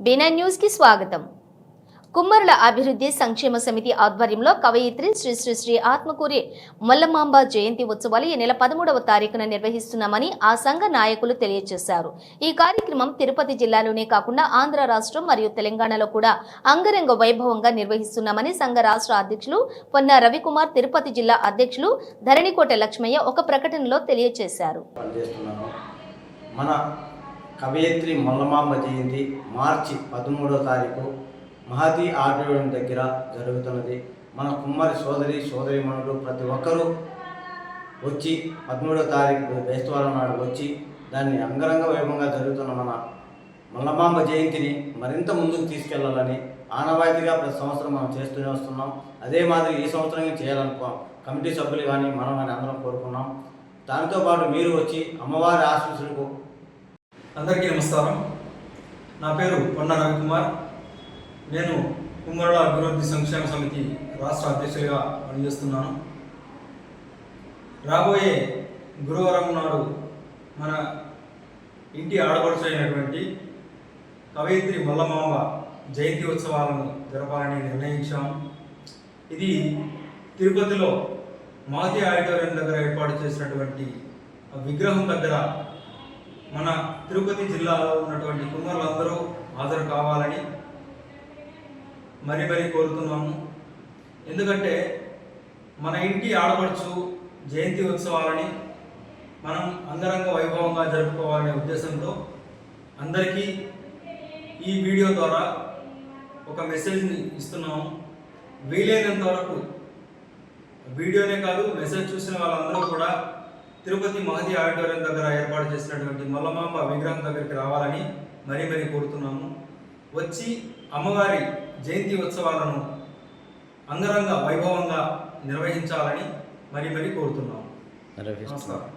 బీనా న్యూస్కి స్వాగతం. కుమ్మరుల అభివృద్ధి సంక్షేమ సమితి ఆధ్వర్యంలో కవయిత్రి శ్రీ శ్రీ శ్రీ ఆత్మకూరి మల్లమాంబ జయంతి ఉత్సవాలు ఈ నెల పదమూడవ తారీఖున నిర్వహిస్తున్నామని ఆ సంఘ నాయకులు తెలియజేశారు. ఈ కార్యక్రమం తిరుపతి జిల్లాలోనే కాకుండా ఆంధ్ర రాష్ట్రం మరియు తెలంగాణలో కూడా అంగరంగ వైభవంగా నిర్వహిస్తున్నామని సంఘ రాష్ట్ర అధ్యక్షులు పొన్న రవికుమార్ తిరుపతి జిల్లా అధ్యక్షులు ధరణికోట లక్ష్మయ్య ఒక ప్రకటనలో తెలియజేశారు. మన కవయిత్రి మల్లమాంబ జయంతి మార్చి పదమూడో తారీఖు మహతి ఆడిటోరియం దగ్గర జరుగుతున్నది. మన కుమ్మరి సోదరి సోదరిమణులు ప్రతి ఒక్కరూ వచ్చి పదమూడో తారీఖు బేస్తవారం నాడు వచ్చి దాన్ని అంగరంగ వైభవంగా జరుగుతున్న మన మల్లమాంబ జయంతిని మరింత ముందుకు తీసుకెళ్ళాలని ఆనవాయితీగా ప్రతి సంవత్సరం మనం చేస్తూనే వస్తున్నాం. అదే మాదిరి ఈ సంవత్సరం చేయాలనుకో కమిటీ సభ్యులు కానీ మనం కానీ అందరం కోరుకున్నాం. దానితో పాటు మీరు వచ్చి అమ్మవారి ఆశీస్సులకు అందరికీ నమస్కారం. నా పేరు పొన్న రవికుమార్. నేను కుమ్మరుల అభివృద్ధి సంక్షేమ సమితి రాష్ట్ర అధ్యక్షుడిగా పనిచేస్తున్నాను. రాబోయే గురువారం నాడు మన ఇంటి ఆడపడుచు అయినటువంటి కవయిత్రి మల్లమాంబ జయంతి ఉత్సవాలను జరపాలని నిర్ణయించాము ఇది తిరుపతిలో మాజీ ఆడిటోరియం దగ్గర ఏర్పాటు చేసినటువంటి విగ్రహం దగ్గర మన తిరుపతి జిల్లాలో ఉన్నటువంటి కుమారులందరూ హాజరు కావాలని మరీ మరీ కోరుతున్నాము. ఎందుకంటే మన ఇంటి ఆడపడుచు జయంతి ఉత్సవాలని మనం అంగరంగ వైభవంగా జరుపుకోవాలనే ఉద్దేశంతో అందరికీ ఈ వీడియో ద్వారా ఒక మెసేజ్ని ఇస్తున్నాము. వీలైనంత వరకు వీడియోనే కాదు మెసేజ్ చూసిన వాళ్ళందరూ కూడా తిరుపతి మహది ఆడిటోరియం దగ్గర ఏర్పాటు చేసినటువంటి మల్లమాంబ విగ్రహం దగ్గరికి రావాలని మరీ మరీ కోరుతున్నాము. వచ్చి అమ్మవారి జయంతి ఉత్సవాలను అంగరంగ వైభవంగా నిర్వహించాలని మరీ మరీ కోరుతున్నాము. నమస్కారం